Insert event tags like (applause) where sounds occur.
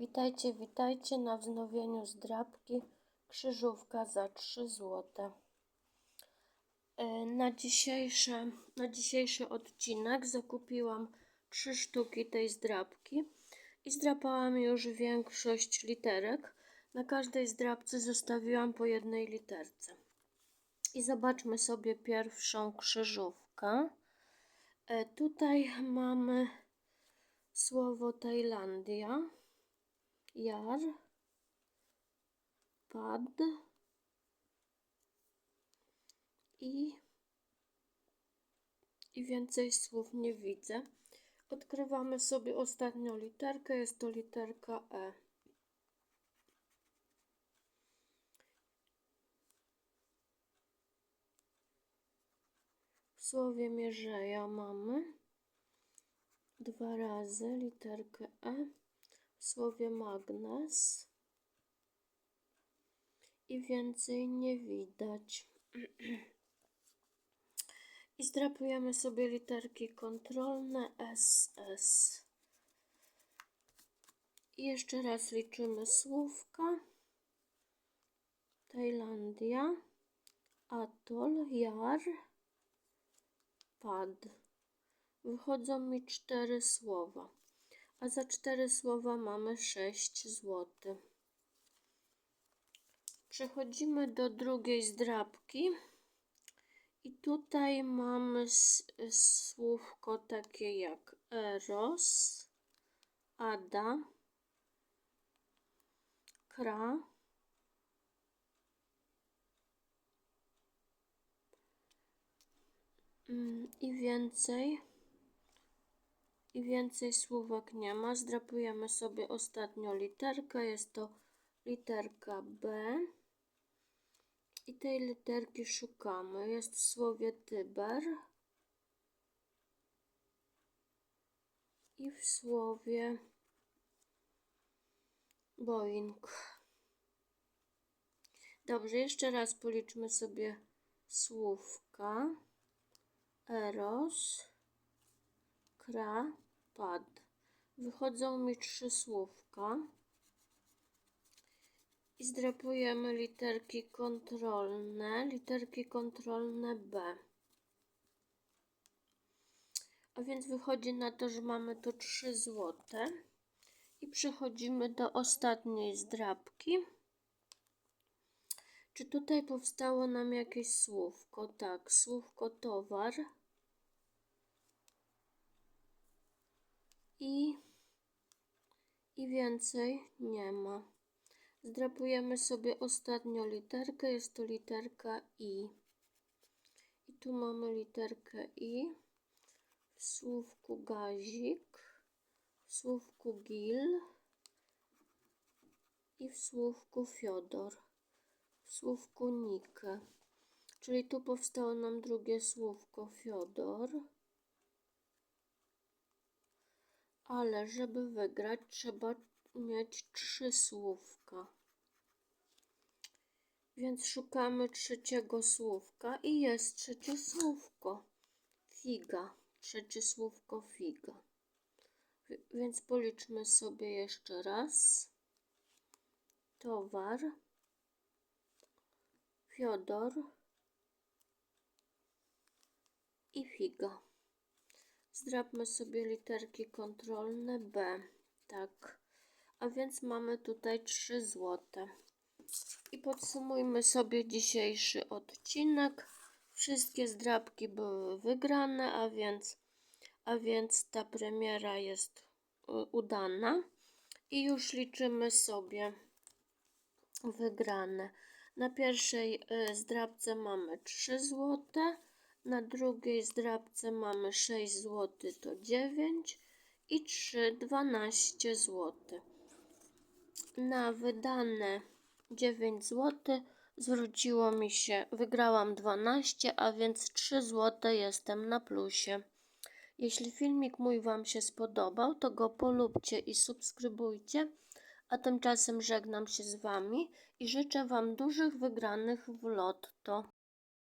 Witajcie, witajcie na wznowieniu zdrabki krzyżówka za 3 zł. Na, dzisiejsze, na dzisiejszy odcinek zakupiłam 3 sztuki tej zdrabki i zdrapałam już większość literek. Na każdej zdrabce zostawiłam po jednej literce. I zobaczmy sobie pierwszą krzyżówkę. E, tutaj mamy słowo Tajlandia, jar, pad i, i więcej słów nie widzę. Odkrywamy sobie ostatnią literkę, jest to literka E. W słowie mierzeja mamy dwa razy literkę E. W słowie magnes i więcej nie widać. (clears throat) I zdrapujemy sobie literki kontrolne SS. I jeszcze raz liczymy słówka. Tajlandia, atol, jar, pad. Wychodzą mi cztery słowa, a za cztery słowa mamy 6 zł. Przechodzimy do drugiej zdrabki. I tutaj mamy słówko takie jak eros, ada, kra, mm, i więcej i więcej słówek nie ma. Zdrapujemy sobie ostatnią literkę. Jest to literka B. I tej literki szukamy. Jest w słowie Tyber i w słowie Boeing. Dobrze, jeszcze raz policzmy sobie słówka. Eros, kra, pad. Wychodzą mi trzy słówka i zdrapujemy literki kontrolne, literki kontrolne B. A więc wychodzi na to, że mamy tu 3 złote. I przechodzimy do ostatniej zdrabki. Czy tutaj powstało nam jakieś słówko? Tak, słówko towar. I, i więcej nie ma. Zdrapujemy sobie ostatnią literkę, jest to literka I. I tu mamy literkę I w słówku gazik, w słówku gil i w słówku Fiodor, w słówku Nike. Czyli tu powstało nam drugie słówko Fiodor. Ale żeby wygrać, trzeba mieć trzy słówka. Więc szukamy trzeciego słówka i jest trzecie słówko. Figa. Trzecie słówko figa. Więc policzmy sobie jeszcze raz. Towar. Fiodor. I figa. Zdrabmy sobie literki kontrolne B. Tak. A więc mamy tutaj 3 złote. I podsumujmy sobie dzisiejszy odcinek. Wszystkie zdrabki były wygrane, a więc, a więc ta premiera jest udana. I już liczymy sobie wygrane. Na pierwszej y, zdrabce mamy 3 złote, na drugiej zdrabce mamy 6 zł to 9 i 3 12 zł na wydane 9 zł zwróciło mi się, wygrałam 12, a więc 3 zł jestem na plusie. Jeśli filmik mój Wam się spodobał, to go polubcie i subskrybujcie, a tymczasem żegnam się z Wami i życzę Wam dużych wygranych w lotto.